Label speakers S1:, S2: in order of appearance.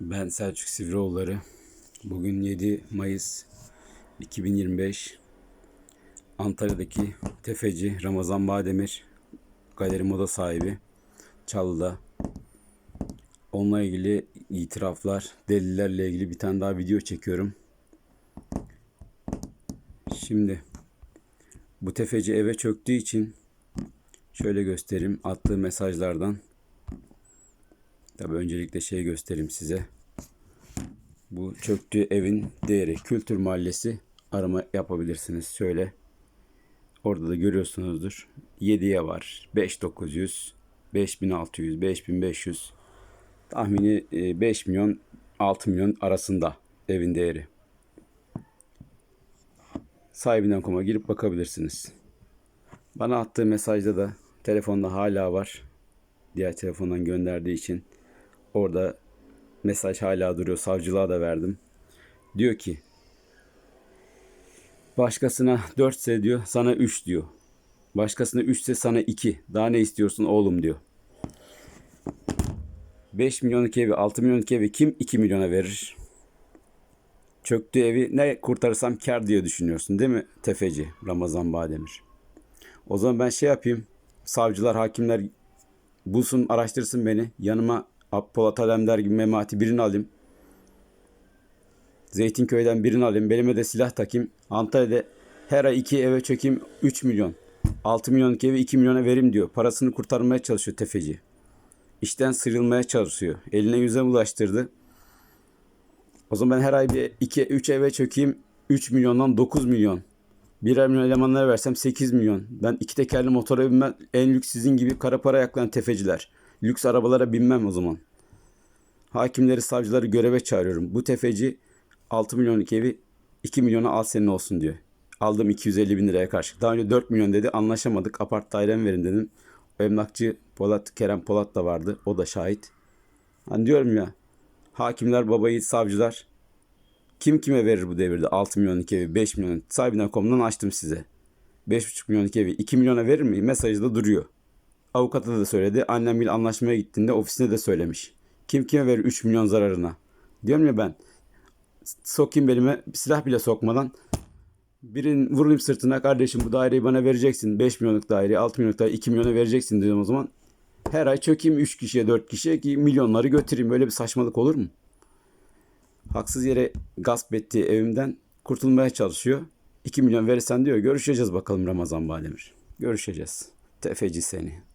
S1: Ben Selçuk Sivrioğulları. Bugün 7 Mayıs 2025. Antalya'daki tefeci Ramazan Bademir galeri moda sahibi Çalı'da. Onunla ilgili itiraflar, delillerle ilgili bir tane daha video çekiyorum. Şimdi bu tefeci eve çöktüğü için şöyle göstereyim attığı mesajlardan Tabii öncelikle şey göstereyim size. Bu çöktüğü evin değeri Kültür Mahallesi arama yapabilirsiniz. Şöyle orada da görüyorsunuzdur. 7'ye var. 5900, 5600, 5500 tahmini e, 5 milyon 6 milyon arasında evin değeri. Sahibinden koma girip bakabilirsiniz. Bana attığı mesajda da telefonda hala var. Diğer telefondan gönderdiği için Orada mesaj hala duruyor. Savcılığa da verdim. Diyor ki başkasına 4 ise diyor sana 3 diyor. Başkasına 3 ise sana 2. Daha ne istiyorsun oğlum diyor. 5 milyonluk evi 6 milyonluk evi kim 2 milyona verir? Çöktüğü evi ne kurtarırsam kar diye düşünüyorsun değil mi tefeci Ramazan Bademir? O zaman ben şey yapayım. Savcılar, hakimler bulsun, araştırsın beni. Yanıma Polat Alemdar gibi memati birini alayım. Zeytinköy'den birini alayım. Belime de silah takayım. Antalya'da her ay iki eve çökeyim 3 milyon. 6 milyonluk evi 2 milyona verim diyor. Parasını kurtarmaya çalışıyor tefeci. İşten sıyrılmaya çalışıyor. Eline yüze ulaştırdı. O zaman ben her ay bir 2 3 eve çökeyim 3 milyondan 9 milyon. Birer milyon elemanlara versem 8 milyon. Ben iki tekerli motora binmem en lüks sizin gibi kara para yaklayan tefeciler. Lüks arabalara binmem o zaman. Hakimleri, savcıları göreve çağırıyorum. Bu tefeci 6 milyonluk evi 2 milyona al senin olsun diyor. Aldım 250 bin liraya karşı. Daha önce 4 milyon dedi anlaşamadık. Apart dairem verin dedim. O emlakçı Polat, Kerem Polat da vardı. O da şahit. Hani diyorum ya hakimler, babayı, savcılar kim kime verir bu devirde 6 milyonluk evi, 5 milyon sahibinden komdan açtım size. 5,5 milyonluk evi 2 milyona verir mi? Mesajı da duruyor. Avukata da söyledi. Annem bir anlaşmaya gittiğinde ofisine de söylemiş. Kim kime verir 3 milyon zararına? Diyorum ya ben sokayım belime silah bile sokmadan birin vurayım sırtına kardeşim bu daireyi bana vereceksin. 5 milyonluk daireyi 6 milyonluk daireyi 2 milyona vereceksin diyorum o zaman. Her ay çökeyim 3 kişiye 4 kişiye ki milyonları götüreyim. Böyle bir saçmalık olur mu? Haksız yere gasp ettiği evimden kurtulmaya çalışıyor. 2 milyon verirsen diyor görüşeceğiz bakalım Ramazan Bademir. Görüşeceğiz. Tefeci seni.